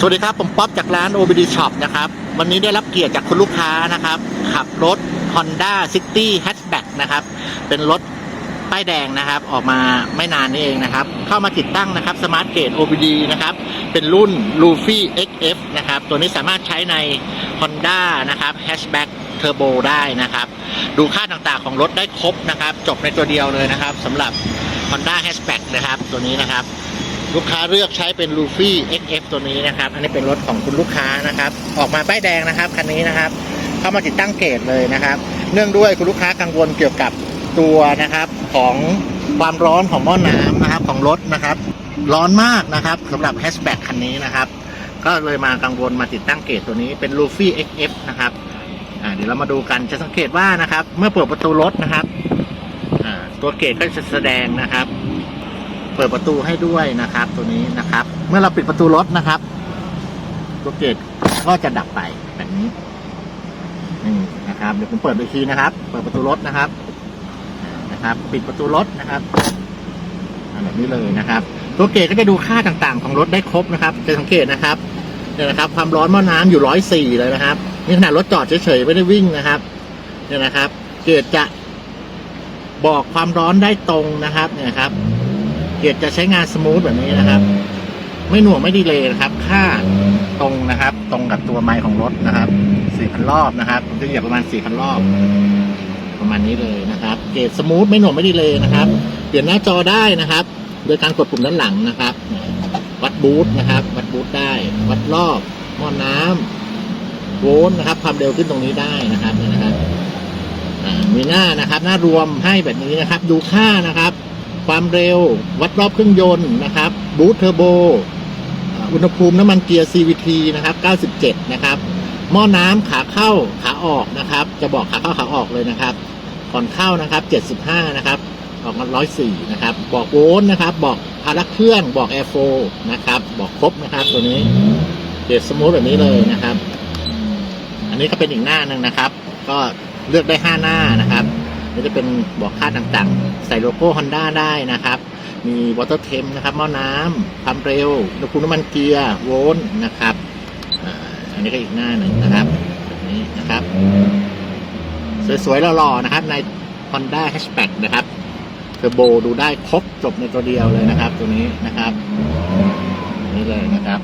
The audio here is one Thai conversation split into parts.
สวัสดีครับ ผมป๊อปจากร้าน OBD Shop นะครับ วันนี้ได้รับเกียรติจากคุณลูกค้านะครับ ขับรถ Honda City Hatchback นะครับ เป็นรถป้ายแดงนะครับ ออกมาไม่นานนี้เองนะครับ เข้ามาติดตั้งนะครับ Smart Gate OBD นะครับ เป็นรุ่น Luffy XF นะครับ ตัวนี้สามารถใช้ใน Honda นะครับ Hatchback Turbo ได้นะครับ ดูค่าต่างๆของรถได้ครบนะครับ จบในตัวเดียวเลยนะครับสำหรับ Honda Hatchback นะครับ ตัวนี้นะครับ ลูกค้าเลือกใช้เป็น Luffy XF ตัวนี้นะครับ อันนี้เป็นรถของคุณลูกค้านะครับ ออกมาป้ายแดงนะครับคันนี้นะครับ เข้ามาติดตั้งเกตเลยนะครับ เนื่องด้วยคุณลูกค้ากังวลเกี่ยวกับตัวนะครับของความร้อนของหม้อน้ำนะครับของรถนะครับ ร้อนมากนะครับสำหรับแฮชแบ็กคันนี้นะครับ ก็เลยมากังวลมาติดตั้งเกตตัวนี้เป็น Luffy XF นะครับเดี๋ยวเรามาดูกันจะสังเกตว่านะครับ เมื่อเปิดประตูรถนะครับตัวเกตก็จะแสดงนะครับ เปิดประตูให้ด้วยนะครับ ตัวนี้นะครับ เมื่อเราปิดประตูรถนะครับ ตัวเกตก็จะดับไปแบบนี้นี่นะครับ เดี๋ยวผมเปิดอีกทีนะครับ เปิดประตูรถนะครับนะครับ ปิดประตูรถนะครับแบบนี้เลยนะครับ ตัวเกตก็จะดูค่าต่างๆ ของรถได้ครบนะครับ จะสังเกตนะครับเนี่ยนะครับ ความร้อนหม้อน้ำอยู่ร้อยสี่เลยนะครับนี่ขนาดรถจอดเฉยๆไม่ได้วิ่งนะครับเนี่ยนะครับ เกตจะบอกความร้อนได้ตรงนะครับเนี่ยครับ เกียร์จะใช้งานสมูทแบบนี้นะครับ ไม่หน่วงไม่ดีเลยนะครับ ค่าตรงนะครับ ตรงกับตัวไมค์ของรถนะครับ4,000รอบนะครับจะเหยียบประมาณ4,000รอบ ประมาณนี้เลยนะครับ เกียรดสมูทไม่หน่วงไม่ดีเลยนะครับเปลี่ยนหน้าจอได้นะครับ โดยการกดปุ่มด้านหลังนะครับ วัดบูทนะครับ วัดบูทได้ วัดรอบหม้อน้ำโวลต์นะครับ ความเร็วขึ้นตรงนี้ได้นะครับนะครับมีหน้านะครับ หน้ารวมให้แบบนี้นะครับ ดูค่านะครับ ความเร็ว วัดรอบเครื่องยนต์นะครับบูทเทอร์โบอุณหภูมิน้ำมันเกียร์ CVT นะครับ 97 นะครับ หม้อน้ำขาเข้าขาออกนะครับ จะบอกขาเข้าขาออกเลยนะครับ ก่อนเข้านะครับ 75 นะครับ ออกมา 104 นะครับ บอกโวลต์นะครับ บอกพารักเครื่อง บอกแอร์โฟนะครับ บอกครบนะครับ ตัวนี้เดดสมูทแบบนี้เลยนะครับ อันนี้ก็เป็นอีกหน้าหนึ่งนะครับ ก็เลือกได้ 5 หน้านะครับ ก็จะเป็นบอกค่าต่างๆ ใส่โลโก้ Honda ได้นะครับ มี water temp นะครับหม้อน้ำความเร็วอุณหภูมิน้ำมันเกียร์โวลต์นะครับอันนี้ก็อีกหน้าหนึ่งนะครับแบบนี้นะครับ สวยๆหล่อๆนะครับ ใน Honda Hatchback นะครับเทอร์โบดูได้ครบจบในตัวเดียวเลยนะครับ ตัวนี้นะครับ นี่เลยนะครับ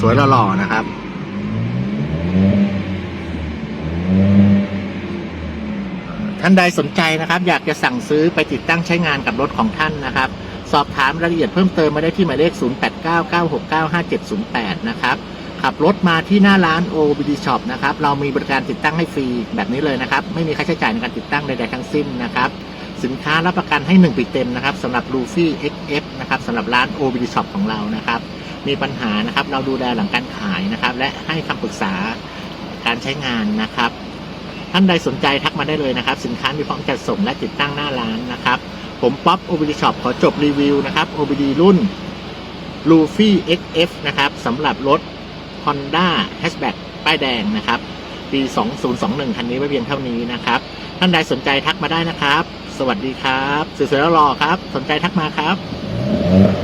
สวยๆหล่อๆนะครับ ท่านใดสนใจนะครับ อยากจะสั่งซื้อไปติดตั้งใช้งานกับรถของท่านนะครับ สอบถามรายละเอียดเพิ่มเติมมาได้ที่หมายเลข 0899695708 นะครับขับรถมาที่หน้าร้าน OBD Shop นะครับ เรามีบริการติดตั้งให้ฟรีแบบนี้เลยนะครับ ไม่มีค่าใช้จ่ายในการติดตั้งใดๆทั้งสิ้นนะครับ สินค้ารับประกันให้ 1 ปีเต็มนะครับสำหรับ Luffy XF นะครับสำหรับร้าน OBD Shop ของเรานะครับ มีปัญหานะครับ เราดูแลหลังการขายนะครับ และให้คำปรึกษาการใช้งานนะครับ ท่านใดสนใจทักมาได้เลยนะครับ สินค้ามีพร้อมจัดส่งและติดตั้งหน้าร้านนะครับ ผมป๊อป OBD Shop ขอจบรีวิวนะครับ OBD รุ่น l u f y XF นะครับสำหรับรถ Honda Hatchback ป้ายแดงนะครับ ปี 2021 คันนี้ไว้เพียงเท่านี้นะครับ ท่านใดสนใจทักมาได้นะครับ สวัสดีครับสวยๆแล้วรอครับ สนใจทักมาครับ